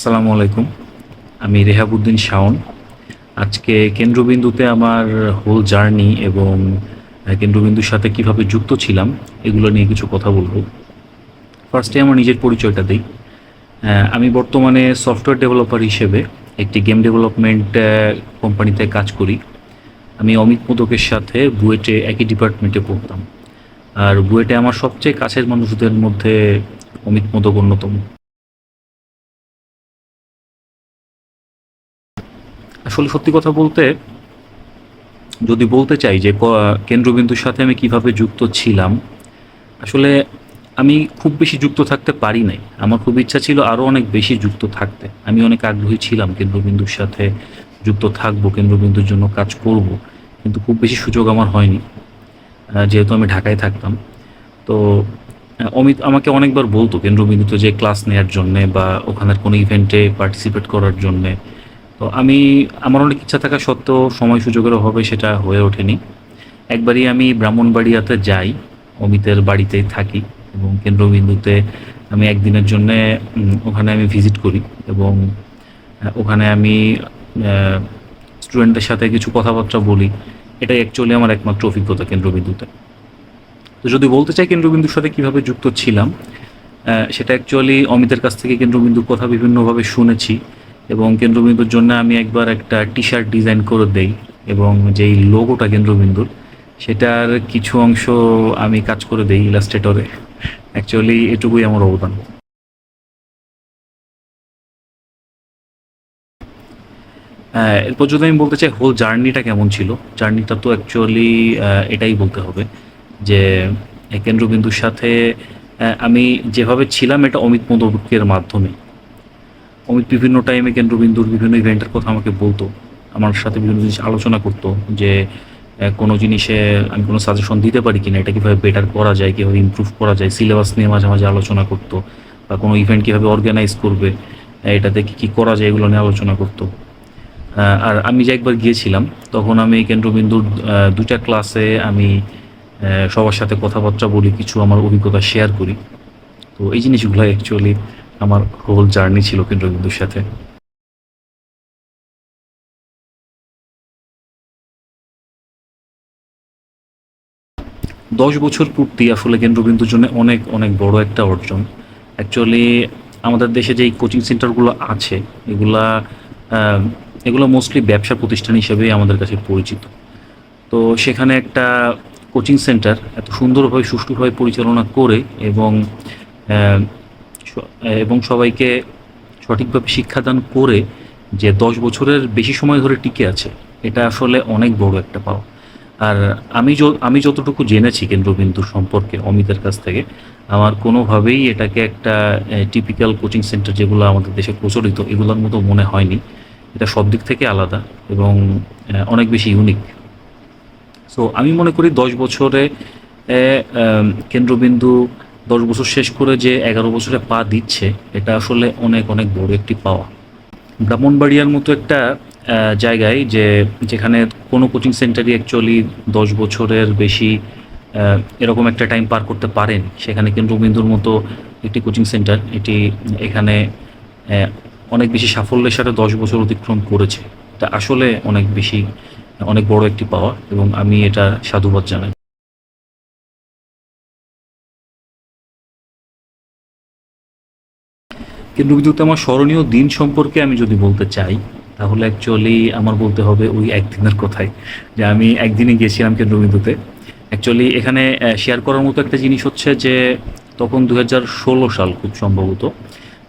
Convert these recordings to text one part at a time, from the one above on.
আসসালামু আলাইকুম। আমি রেহাবুদ্দিন শাওন। আজকে কেন্দ্রবিন্দুতে আমার হোল জার্নি এবং কেন্দ্রবিন্দুর সাথে কীভাবে যুক্ত ছিলাম, এগুলো নিয়ে কিছু কথা বলব। ফার্স্টে আমার নিজের পরিচয়টা দিই। আমি বর্তমানে সফটওয়্যার ডেভেলপার হিসেবে একটি গেম ডেভেলপমেন্ট কোম্পানিতে কাজ করি। আমি অমিত মোদকের সাথে বুয়েটে একই ডিপার্টমেন্টে পড়তাম। আর বুয়েটে আমার সবচেয়ে কাছের মানুষদের মধ্যে অমিত মোদক অন্যতম। আসলে সত্যি কথা বলতে, যদি বলতে চাই যে কেন্দ্রবিন্দুর সাথে আমি কীভাবে যুক্ত ছিলাম, আসলে আমি খুব বেশি যুক্ত থাকতে পারি নাই। আমার খুব ইচ্ছা ছিল আরও অনেক বেশি যুক্ত থাকতে। আমি অনেক আগ্রহী ছিলাম কেন্দ্রবিন্দুর সাথে যুক্ত থাকব, কেন্দ্রবিন্দুর জন্য কাজ করব, কিন্তু খুব বেশি সুযোগ আমার হয়নি যেহেতু আমি ঢাকায় থাকতাম। তো অমিত আমাকে অনেকবার বলতো কেন্দ্রবিন্দুতে যে ক্লাস নেওয়ার জন্যে বা ওখানের কোনো ইভেন্টে পার্টিসিপেট করার জন্যে তো আমি, আমার অনেক ইচ্ছা থাকা সত্ত্বেও সময় সুযোগের অভাবে সেটা হয়ে ওঠেনি। একবারই আমি ব্রাহ্মণবাড়িয়াতে যাই, অমিতের বাড়িতেই থাকি এবং কেন্দ্রবিন্দুতে আমি একদিনের জন্যে ওখানে আমি ভিজিট করি এবং ওখানে আমি স্টুডেন্টদের সাথে কিছু কথাবার্তা বলি। এটাই অ্যাকচুয়ালি আমার একমাত্র অভিজ্ঞতা কেন্দ্রবিন্দুতে। তো যদি বলতে চাই কেন্দ্রবিন্দুর সাথে কীভাবে যুক্ত ছিলাম সেটা অ্যাকচুয়ালি অমিতের কাছ থেকে কেন্দ্রবিন্দুর কথা বিভিন্নভাবে শুনেছি। এবং কেন্দ্রবিন্দুর জন্য আমি একবার একটা টি শার্ট ডিজাইন করে দেই এবং যেই লোগোটা কেন্দ্রবিন্দুর, সেটার কিছু অংশ আমি কাজ করে দেই ইলাস্ট্রেটরে অ্যাকচুয়ালি এটুকুই আমার অবদান। এরপর যদি আমি বলতে চাই হোল জার্নিটা কেমন ছিল? জার্নিটা তো অ্যাকচুয়ালি এটাই বলতে হবে যে, কেন্দ্রবিন্দুর সাথে আমি যেভাবে ছিলাম এটা অমিত মোদকের মাধ্যমে। অমিত বিভিন্ন টাইমে কেন্দ্রবিন্দুর বিভিন্ন ইভেন্টের কথা আমাকে বলতো। আমার সাথে বিভিন্ন জিনিস আলোচনা করতো যে কোনো জিনিসে আমি কোনো সাজেশন দিতে পারি কিনা, এটা কীভাবে বেটার করা যায়, কীভাবে ইমপ্রুভ করা যায় সিলেবাস নিয়ে মাঝে মাঝে আলোচনা করতো বা কোনো ইভেন্ট কীভাবে অর্গানাইজ করবে এটাতে কী কী করা যায় এগুলো নিয়ে আলোচনা করতো। আর আমি যে একবার গিয়েছিলাম, তখন আমি কেন্দ্রবিন্দুর দুটা ক্লাসে আমি সবার সাথে কথাবার্তা বলি, কিছু আমার অভিজ্ঞতা শেয়ার করি। তো এই জিনিসগুলো অ্যাকচুয়ালি আমার হোল জার্নি ছিল কেন্দ্রবিন্দুর সাথে। দশ বছর পূর্তি আসলে কেন্দ্রবিন্দুর জন্য অনেক অনেক বড় একটা অর্জন। অ্যাকচুয়ালি আমাদের দেশে যে কোচিং সেন্টারগুলো আছে, এগুলা এগুলো মোস্টলি ব্যবসা প্রতিষ্ঠান হিসেবেই আমাদের কাছে পরিচিত। তো সেখানে একটা কোচিং সেন্টার এত সুন্দরভাবে, সুষ্ঠুভাবে পরিচালনা করে এবং এবং সবাইকে সঠিকভাবে শিক্ষাদান করে যে দশ বছরের বেশি সময় ধরে টিকে আছে, এটা আসলে অনেক বড় একটা পাওয়া। আর আমি আমি যতটুকু জেনেছি কেন্দ্রবিন্দু সম্পর্কে অমিতের কাছ থেকে, আমার কোনোভাবেই এটাকে একটা টিপিক্যাল কোচিং সেন্টার যেগুলো আমাদের দেশে প্রচলিত, এগুলোর মতো মনে হয়নি। এটা সব দিক থেকে আলাদা এবং অনেক বেশি ইউনিক সো আমি মনে করি দশ বছরে কেন্দ্রবিন্দু দশ বছর শেষ করে যে এগারো বছরে পা দিচ্ছে, এটা আসলে অনেক অনেক বড় একটি পাওয়া। ব্রাহ্মণবাড়িয়ার মতো একটা জায়গায় যে যেখানে কোনো কোচিং সেন্টারই অ্যাকচুয়ালি দশ বছরের বেশি এরকম একটা টাইম পার করতে পারেন। সেখানে কেন্দ্রবিন্দুর মতো একটি কোচিং সেন্টার এটি এখানে অনেক বেশি সাফল্যের সাথে দশ বছর অতিক্রম করেছে। এটা আসলে অনেক বেশি, অনেক বড় একটি পাওয়া এবং আমি এটা সাধুবাদ জানাই। কেন্দ্রবিন্দুতে আমার স্মরণীয় দিন সম্পর্কে আমি যদি বলতে চাই, তাহলে অ্যাকচুয়ালি আমার বলতে হবে ওই একদিনের কথাই, যে আমি একদিনে গিয়েছিলাম কেন্দ্রবিন্দুতে অ্যাকচুয়ালি এখানে শেয়ার করার মতো একটা জিনিস হচ্ছে যে, তখন দু সাল খুব সম্ভবত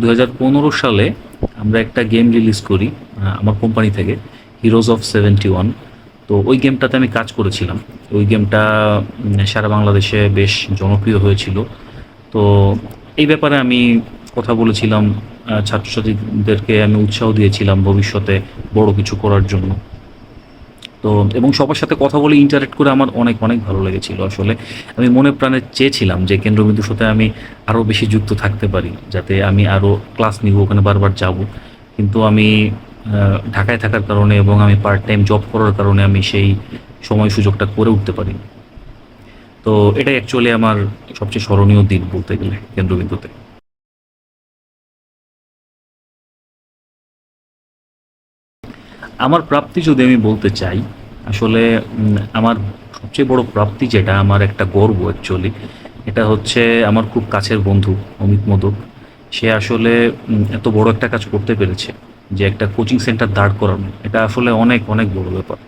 দু হাজার পনেরো সালে আমরা একটা গেম রিলিজ করি আমার কোম্পানি থেকে হিরোজ অফ সেভেন্টি ওয়ান তো ওই গেমটাতে আমি কাজ করেছিলাম। ওই গেমটা সারা বাংলাদেশে বেশ জনপ্রিয় হয়েছিল। তো এই ব্যাপারে আমি কথা বলেছিলাম ছাত্রছাত্রীদেরকে আমি উৎসাহ দিয়েছিলাম ভবিষ্যতে বড় কিছু করার জন্য। তো, এবং সবার সাথে কথা বলে ইন্টারেক্ট করে আমার অনেক অনেক ভালো লেগেছিল আসলে। আমি মনে প্রাণে চেয়েছিলাম যে কেন্দ্রবিন্দুর সাথে আমি আরও বেশি যুক্ত থাকতে পারি, যাতে আমি আরও ক্লাস নিব, ওখানে বারবার যাব। কিন্তু আমি ঢাকায় থাকার কারণে এবং আমি পার্ট টাইম জব করার কারণে আমি সেই সময় সুযোগটা করে উঠতে পারি। তো, এটাই অ্যাকচুয়ালি আমার সবচেয়ে স্মরণীয় দিক বলতে গেলে কেন্দ্রবিন্দুতে। আমার প্রাপ্তি যদি আমি বলতে চাই, আসলে আমার সবচেয়ে বড় প্রাপ্তি যেটা, আমার একটা গর্ব অ্যাকচুয়ালি এটা হচ্ছে আমার খুব কাছের বন্ধু, অমিত মোদক। সে আসলে এত বড় একটা কাজ করতে পেরেছে যে একটা কোচিং সেন্টার দাঁড় করানো। এটা আসলে অনেক অনেক বড় ব্যাপার।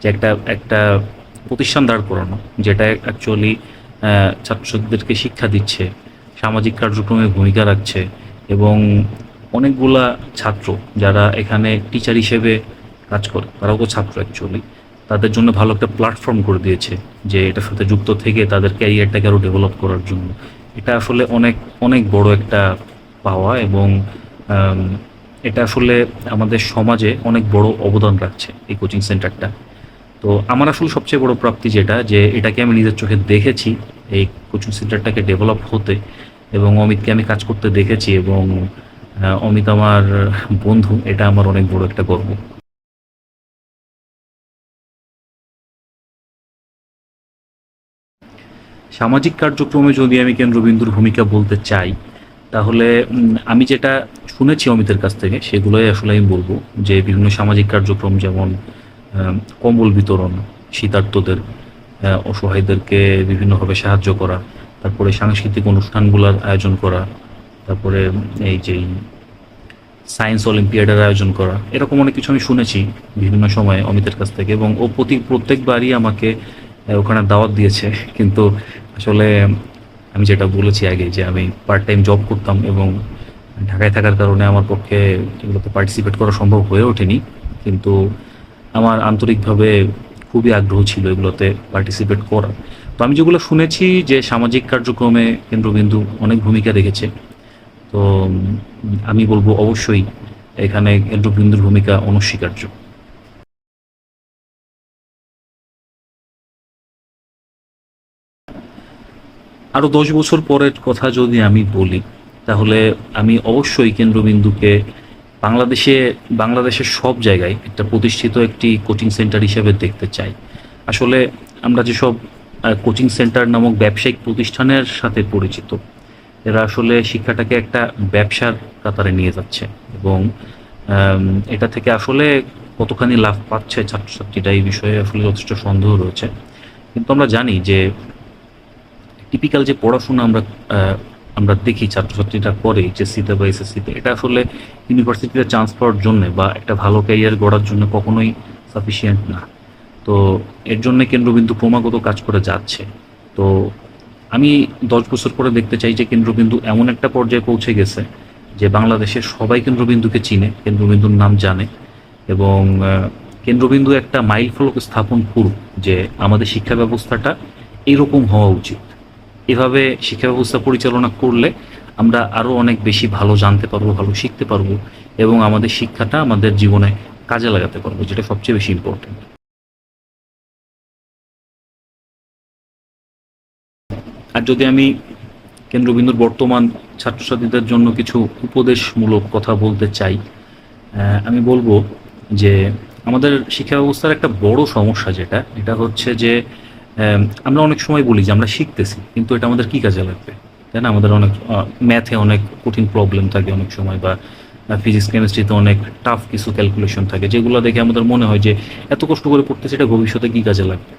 যে একটা একটা প্রতিষ্ঠান দাঁড় করানো, যেটা অ্যাকচুয়ালি ছাত্রছাত্রীদেরকে শিক্ষা দিচ্ছে, সামাজিক কার্যক্রমে ভূমিকা রাখছে এবং অনেকগুলা ছাত্র যারা এখানে টিচার হিসেবে কাজ করে, তারাও তো ছাত্র অ্যাকচুয়ালি তাদের জন্য ভালো একটা প্ল্যাটফর্ম করে দিয়েছে যে এটার সাথে যুক্ত থেকে তাদের ক্যারিয়ারটাকে আরও ডেভেলপ করার জন্য। এটা আসলে অনেক অনেক বড় একটা পাওয়া এবং এটা আসলে আমাদের সমাজে অনেক বড় অবদান রাখছে এই কোচিং সেন্টারটা তো আমার আসলে সবচেয়ে বড় প্রাপ্তি যেটা, যে এটাকে আমি নিজের চোখে দেখেছি এই কোচিং সেন্টারটাকে ডেভেলপ হতে এবং অমিতকে আমি কাজ করতে দেখেছি এবং অমিত আমার বন্ধু এটা আমার অনেক বড় একটা গর্ব। সামাজিক কার্যক্রমে যদি আমি কেন্দ্রবিন্দুর ভূমিকা বলতে চাই তাহলে আমি যেটা শুনেছি অমিতের কাছ থেকে সেগুলোই আসলে আমি বলব। যে বিভিন্ন সামাজিক কার্যক্রম যেমন কম্বল বিতরণ শীতার্তদের আহ, অসহায়দেরকে বিভিন্নভাবে সাহায্য করা তারপরে সাংস্কৃতিক অনুষ্ঠানগুলোর আয়োজন করা তারপরে এই যে সায়েন্স অলিম্পিয়াডের আয়োজন করা, এরকম অনেক কিছু আমি শুনেছি বিভিন্ন সময়ে অমিতের কাছ থেকে এবং ও প্রতি, প্রত্যেকবারই আমাকে ওখানে দাওয়াত দিয়েছে। কিন্তু আসলে আমি যেটা বলেছি আগে যে আমি পার্ট টাইম জব করতাম এবং ঢাকায় থাকার কারণে আমার পক্ষে এগুলোতে পার্টিসিপেট করা সম্ভব হয়ে ওঠেনি। কিন্তু আমার আন্তরিকভাবে খুবই আগ্রহ ছিল এগুলোতে পার্টিসিপেট করার তো আমি যেগুলো শুনেছি যে সামাজিক কার্যক্রমে কেন্দ্রবিন্দু অনেক ভূমিকা রেখেছে তো আমি বলব অবশ্যই এখানে কেন্দ্রবিন্দুর ভূমিকা অনস্বীকার্য। আরও দশ বছর পরের কথা যদি আমি বলি, তাহলে আমি অবশ্যই কেন্দ্রবিন্দুকে বাংলাদেশে, বাংলাদেশের সব জায়গায় একটা প্রতিষ্ঠিত একটি কোচিং সেন্টার হিসেবে দেখতে চাই। আসলে আমরা যেসব কোচিং সেন্টার নামক ব্যবসায়িক প্রতিষ্ঠানের সাথে পরিচিত এরা আসলে শিক্ষাটাকে একটা ব্যবসার কাতারে নিয়ে যাচ্ছে এবং এটা থেকে আসলে কতখানি লাভ পাচ্ছে ছাত্রছাত্রীরা এই বিষয়ে আসলে যথেষ্ট সন্দেহ রয়েছে। কিন্তু আমরা জানি যে টিপিক্যাল যে পড়াশোনা আমরা আমরা দেখি ছাত্রছাত্রীরা করে এইচএসসিতে বা এসএসসিতে, এটা আসলে ইউনিভার্সিটিতে চান্স পাওয়ার জন্য বা একটা ভালো ক্যারিয়ার গড়ার জন্য কখনোই সাফিসিয়েন্ট না। তো এর জন্য কেন্দ্রবিন্দু ক্রমাগত কাজ করে যাচ্ছে। তো আমি দশ বছর পরে দেখতে চাই যে কেন্দ্রবিন্দু এমন একটা পর্যায়ে পৌঁছে গেছে যে বাংলাদেশের সবাই কেন্দ্রবিন্দুকে চিনে, কেন্দ্রবিন্দুর নাম জানে এবং কেন্দ্রবিন্দু একটা মাইল ফলক স্থাপন করুক যে আমাদের শিক্ষা ব্যবস্থাটা এরকম হওয়া উচিত। এভাবে শিক্ষা ব্যবস্থা পরিচালনা করলে আমরা আরও অনেক বেশি ভালো জানতে পারব, ভালো শিখতে পারব এবং আমাদের শিক্ষাটা আমাদের জীবনে কাজে লাগাতে পারব, যেটা সবচেয়ে বেশি ইম্পর্টেন্ট আর যদি আমি কেন্দ্রবিন্দুর বর্তমান ছাত্রছাত্রীদের জন্য কিছু উপদেশমূলক কথা বলতে চাই আমি বলব যে আমাদের শিক্ষা ব্যবস্থার একটা বড় সমস্যা যেটা, এটা হচ্ছে যে আমরা অনেক সময় বলি যে আমরা শিখতেছি, কিন্তু এটা আমাদের কি কাজে লাগবে? তাই না? আমাদের অনেক ম্যাথে অনেক কঠিন প্রবলেম থাকে অনেক সময় বা ফিজিক্স কেমিস্ট্রিতে অনেক টাফ কিছু ক্যালকুলেশন থাকে, যেগুলো দেখে আমাদের মনে হয় যে এত কষ্ট করে পড়তেছে, এটা ভবিষ্যতে কি কাজে লাগবে?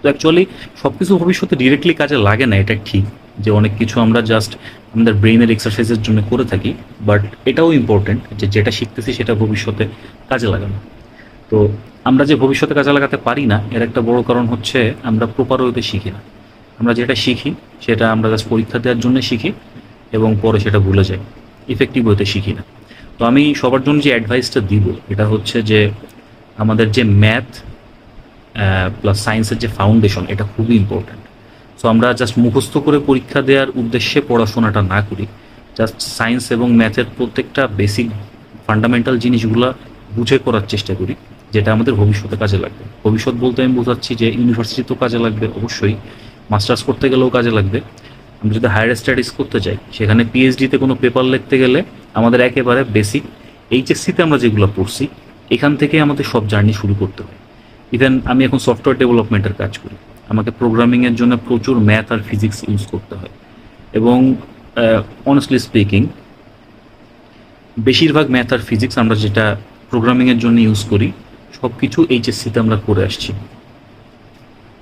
তো অ্যাকচুয়ালি সব কিছু ভবিষ্যতে ডিরেক্টলি কাজে লাগে না, এটা ঠিক যে অনেক কিছু আমরা জাস্ট আমাদের ব্রেইনের এক্সারসাইজের জন্য করে থাকি বাট এটাও ইম্পর্টেন্ট যে যেটা শিখতেছি সেটা ভবিষ্যতে কাজে লাগানো। তো আমরা যে ভবিষ্যতে কাজে লাগাতে পারি না, এর একটা বড় কারণ হচ্ছে আমরা প্রপার ওয়েতে শিখি না। আমরা যেটা শিখি, সেটা আমরা জাস্ট পরীক্ষা দেওয়ার জন্য শিখি এবং পরে সেটা ভুলে যাই ইফেক্টিভ ওয়েতে শিখি না। তো আমি সবার জন্য যে অ্যাডভাইসটা দিব, এটা হচ্ছে যে আমাদের যে ম্যাথ প্লাস সায়েন্সের যে ফাউন্ডেশন এটা খুবই ইম্পর্ট্যান্ট সো আমরা জাস্ট মুখস্থ করে পরীক্ষা দেওয়ার উদ্দেশ্যে পড়াশোনাটা না করি জাস্ট সায়েন্স এবং ম্যাথের প্রত্যেকটা বেসিক ফান্ডামেন্টাল জিনিসগুলো বুঝে করার চেষ্টা করি, যেটা আমাদের ভবিষ্যতে কাজে লাগবে। ভবিষ্যৎ বলতে আমি বোঝাচ্ছি যে ইউনিভার্সিটিতেও কাজে লাগবে, অবশ্যই। মাস্টার্স করতে গেলেও কাজে লাগবে। আমরা যদি হায়ার স্টাডিজ করতে চাই সেখানে পিএইচডিতে কোনো পেপার লিখতে গেলে আমাদের একেবারে বেসিক এইচএসসিতে আমরা যেগুলো পড়ছি, এখান থেকে আমাদের সব জার্নি শুরু করতে হয়। ইভেন আমি এখন সফটওয়্যার ডেভেলপমেন্টের কাজ করি। আমাকে প্রোগ্রামিংয়ের জন্য প্রচুর ম্যাথ আর ফিজিক্স ইউজ করতে হয়। এবং অনেস্টলি স্পিকিং বেশিরভাগ ম্যাথ আর ফিজিক্স আমরা যেটা প্রোগ্রামিংয়ের জন্য ইউজ করি সব কিছু এইচএসসিতে আমরা করে আসছি।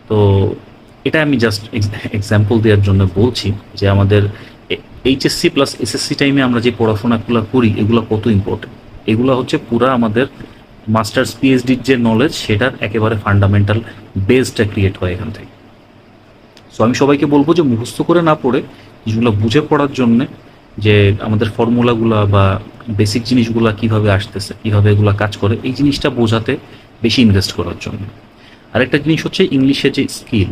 তো, এটা আমি জাস্ট এক্সাম্পল দেওয়ার জন্য বলছি যে আমাদের এইচএসসি প্লাস এসএসসি টাইমে আমরা যে পড়াশোনাগুলো করি, এগুলো কত ইম্পর্টেন্ট এগুলো হচ্ছে পুরা আমাদের মাস্টার্স পিএইচডির যে নলেজ সেটার একেবারে ফান্ডামেন্টাল বেসটা ক্রিয়েট হয় এখান থেকে। সো আমি সবাইকে বলব যে মুখস্থ করে না পড়ে জিনিসগুলো বুঝে পড়ার জন্যে যে আমাদের ফর্মুলাগুলা বা বেসিক জিনিসগুলা কীভাবে আসতেছে, কীভাবে এগুলা কাজ করে, এই জিনিসটা বোঝাতে বেশি ইনভেস্ট করার জন্য। আরেকটা জিনিস হচ্ছে ইংলিশের যে স্কিল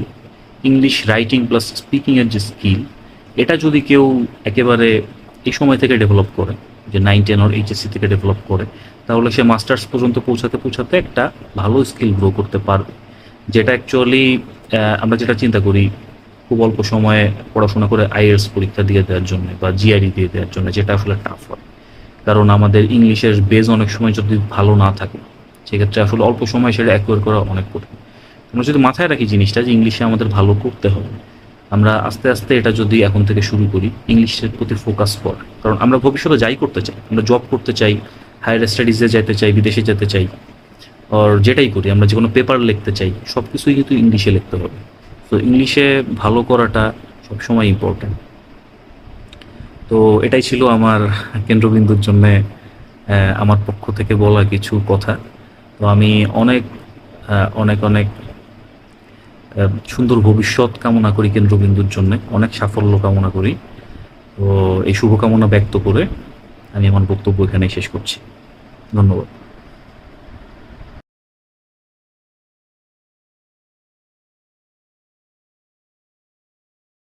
ইংলিশ রাইটিং প্লাস স্পিকিংয়ের যে স্কিল এটা যদি কেউ একেবারে এই সময় থেকে ডেভেলপ করে, যে নাইন টেন ওর এইচএসসি থেকে ডেভেলপ করে তাহলে সে মাস্টার্স পর্যন্ত পৌঁছাতে পৌঁছাতে একটা ভালো স্কিল গ্রো করতে পারবে। যেটা অ্যাকচুয়ালি আমরা যেটা চিন্তা করি, খুব অল্প সময়ে পড়াশোনা করে আইএস পরীক্ষা দিয়ে দেওয়ার জন্য বা জিআরই দিয়ে দেওয়ার জন্য যেটা আসলে টাফ হয়। কারণ আমাদের ইংলিশের বেজ অনেক সময় যদি ভালো না থাকে, সেক্ষেত্রে আসলে অল্প সময় সেটা অ্যাকোয়ার করা অনেক কঠিন। আমরা যদি মাথায় রাখি জিনিসটা যে ইংলিশে আমাদের ভালো করতে হবে, আমরা আস্তে আস্তে এটা যদি এখন থেকে শুরু করি ইংলিশের প্রতি ফোকাস কর। কারণ আমরা ভবিষ্যতে যাই করতে চাই, আমরা জব করতে চাই হায়ার স্টাডিজে যেতে চাই, বিদেশে যেতে চাই আর যেটাই করি, আমরা যে কোনো পেপার লিখতে চাই সব কিছুই কিন্তু ইংলিশে লিখতে হবে। তো ইংলিশে ভালো করাটা সবসময় ইম্পর্ট্যান্ট তো এটাই ছিল আমার কেন্দ্রবিন্দুর জন্যে আমার পক্ষ থেকে বলা কিছু কথা। তো আমি অনেক অনেক অনেক সুন্দর ভবিষ্যৎ কামনা করি কেন্দ্রবিন্দুর জন্য, অনেক সাফল্য কামনা করি। তো এই শুভকামনা ব্যক্ত করে আমি আমার বক্তব্য এখানেই শেষ করছি। ধন্যবাদ।